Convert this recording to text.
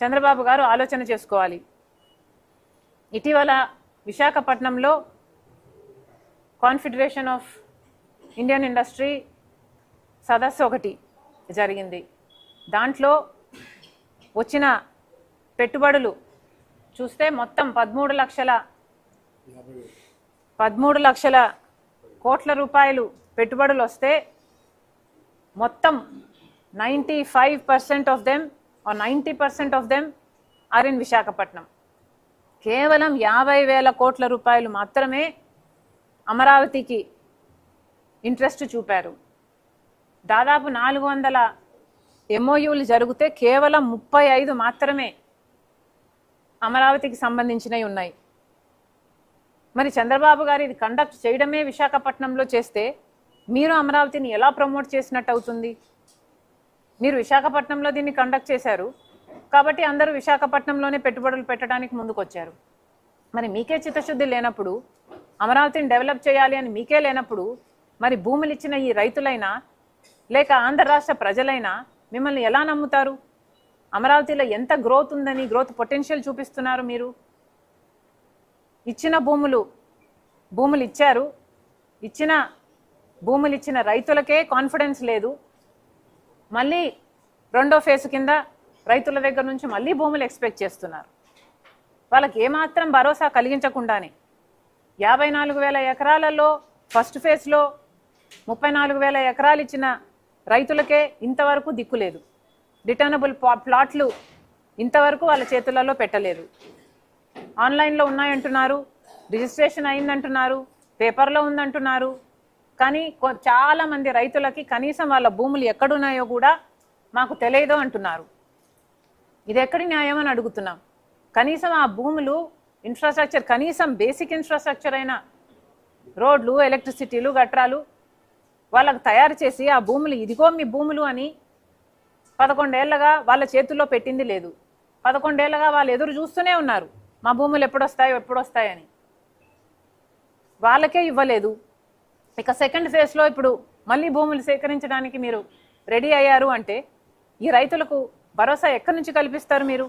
చంద్రబాబు గారు ఆలోచన చేసుకోవాలి. ఇటీవల విశాఖపట్నంలో కాన్ఫెడరేషన్ ఆఫ్ ఇండియన్ ఇండస్ట్రీ సదస్సు ఒకటి జరిగింది. దాంట్లో వచ్చిన పెట్టుబడులు చూస్తే మొత్తం పదమూడు లక్షల పదమూడు లక్షల కోట్ల రూపాయలు పెట్టుబడులు వస్తే మొత్తం ninety five percent of them are ninety percent of them are in Visakhapatnam కేవలం యాభై వేల కోట్ల రూపాయలు మాత్రమే అమరావతికి ఇంట్రెస్ట్ చూపారు. దాదాపు నాలుగు వందల ఎంఓయూలు జరిగితే కేవలం ముప్పై ఐదు మాత్రమే అమరావతికి సంబంధించినవి ఉన్నాయి. మరి చంద్రబాబు గారు ఇది కండక్ట్ చేయడమే విశాఖపట్నంలో చేస్తే మీరు అమరావతిని ఎలా ప్రమోట్ చేసినట్టు అవుతుంది? మీరు విశాఖపట్నంలో దీన్ని కండక్ట్ చేశారు. కాబట్టి అందరూ విశాఖపట్నంలోనే పెట్టుబడులు పెట్టడానికి ముందుకొచ్చారు. మరి మీకే చిత్తశుద్ధి లేనప్పుడు అమరావతిని డెవలప్ చేయాలి అని మీకే లేనప్పుడు మరి భూములు ఇచ్చిన ఈ రైతులైనా లేక ఆంధ్ర రాష్ట్ర ప్రజలైనా మిమ్మల్ని ఎలా నమ్ముతారు? అమరావతిలో ఎంత గ్రోత్ ఉందని గ్రోత్ పొటెన్షియల్ చూపిస్తున్నారు మీరు? ఇచ్చిన భూములు భూములు ఇచ్చారు ఇచ్చిన భూములు ఇచ్చిన రైతులకే కాన్ఫిడెన్స్ లేదు. మళ్ళీ రెండో ఫేజ్ కింద రైతుల దగ్గర నుంచి మళ్ళీ భూములు ఎక్స్పెక్ట్ చేస్తున్నారు. వాళ్ళకి ఏమాత్రం భరోసా కలిగించకుండానే యాభై నాలుగు వేల ఎకరాలలో ఫస్ట్ ఫేజ్లో ముప్పై నాలుగు వేల ఎకరాలు ఇచ్చిన రైతులకే ఇంతవరకు దిక్కు లేదు. రిటర్నబుల్ ప్లాట్లు ఇంతవరకు వాళ్ళ చేతులలో పెట్టలేదు. ఆన్లైన్లో ఉన్నాయంటున్నారు రిజిస్ట్రేషన్ అయిందంటున్నారు పేపర్లో ఉందంటున్నారు కానీ చాలా మంది రైతులకి కనీసం వాళ్ళ భూములు ఎక్కడున్నాయో కూడా మాకు తెలియదు అంటున్నారు. ఇది ఎక్కడి న్యాయం అని అడుగుతున్నాం. కనీసం ఆ భూములు ఇన్ఫ్రాస్ట్రక్చర్ కనీసం బేసిక్ ఇన్ఫ్రాస్ట్రక్చర్ అయిన రోడ్లు ఎలక్ట్రిసిటీలు గట్రాలు వాళ్ళకు తయారు చేసి ఆ భూములు ఇదిగో మీ భూములు అని పదకొండేళ్ళగా వాళ్ళ చేతుల్లో పెట్టింది లేదు. పదకొండేళ్ళగా వాళ్ళు ఎదురు చూస్తూనే ఉన్నారు. మా భూములు ఎప్పుడొస్తాయో ఎప్పుడొస్తాయని. వాళ్ళకే ఇవ్వలేదు. ఇక సెకండ్ ఫేజ్లో ఇప్పుడు మళ్ళీ భూములు సేకరించడానికి మీరు రెడీ అయ్యారు అంటే ఈ రైతులకు భరోసా ఎక్కడి నుంచి కల్పిస్తారు మీరు?